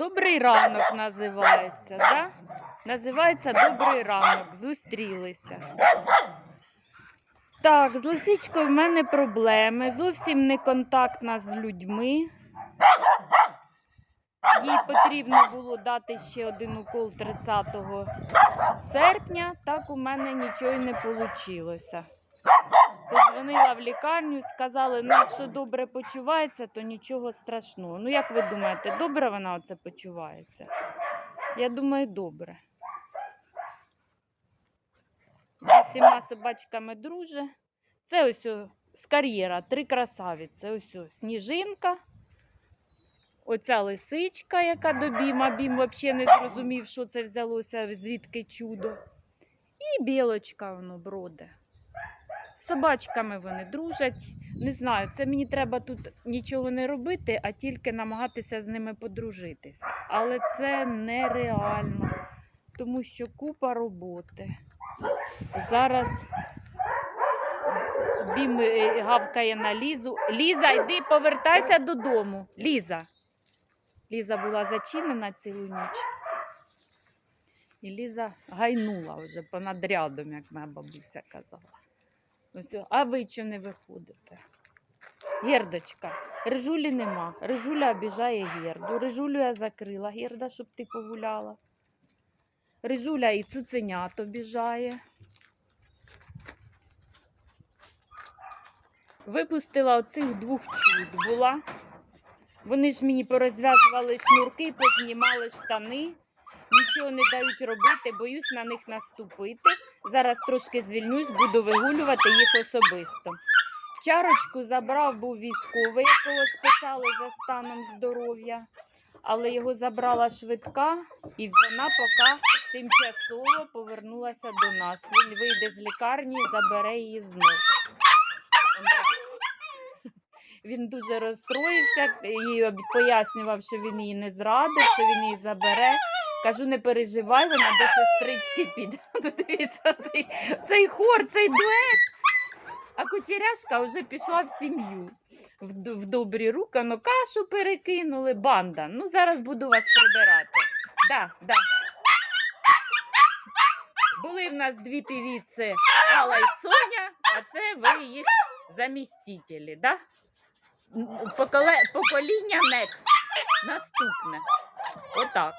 Добрий ранок називається, да? Називається Добрий ранок. Зустрілися. Так, з лисичкою в мене проблеми. Зовсім не контактна з людьми. Їй потрібно було дати ще один укол 30 серпня. Так у мене нічого й не вийшло. Позвонила в лікарню, сказали, ну якщо добре почувається, то нічого страшного. Ну, як ви думаєте, добре вона оце почувається? Я думаю, добре. Зі всіма собачками друже. Це ось з кар'єра, три красавиці. Ось о, сніжинка. Оця лисичка, яка до Біма. Бім взагалі не зрозумів, що це взялося, звідки чудо. І білочка воно броде. Собачками вони дружать. Не знаю, це мені треба тут нічого не робити, а тільки намагатися з ними подружитися. Але це нереально, тому що купа роботи. Зараз Бім е, гавкає на Лізу. Ліза, йди повертайся додому. Ліза. Ліза була зачинена цілу ніч. І Ліза гайнула вже понад рядом, як моя бабуся казала. О, а ви чого не виходите? Гердочка, рижулі нема. Рижуля обіжає герду. Рижулю я закрила, герда, щоб ти погуляла. Рижуля і цуценят обіжає. Випустила оцих двох чуд була. Вони ж мені порозв'язували шнурки, познімали штани. Нічого не дають робити, боюсь на них наступити. Зараз трошки звільнюсь, буду вигулювати їх особисто. Чарочку забрав був військовий, якого списали за станом здоров'я, але його забрала швидка, і вона поки тимчасово повернулася до нас. Він вийде з лікарні і забере її знов. Він дуже розстроївся і пояснював, що він її не зрадив, що він її забере. Кажу, не переживай, вона до сестрички піде. Дивіться, цей, цей хор, цей дует. А кучеряшка вже пішла в сім'ю. В, в добрі руки, ну кашу перекинули, банда. Ну, зараз буду вас прибирати. Да, да. Були в нас дві півіці Алла і Соня, а це ви їх замістителі, да? Поколе... Покоління Next. Наступне. Отак.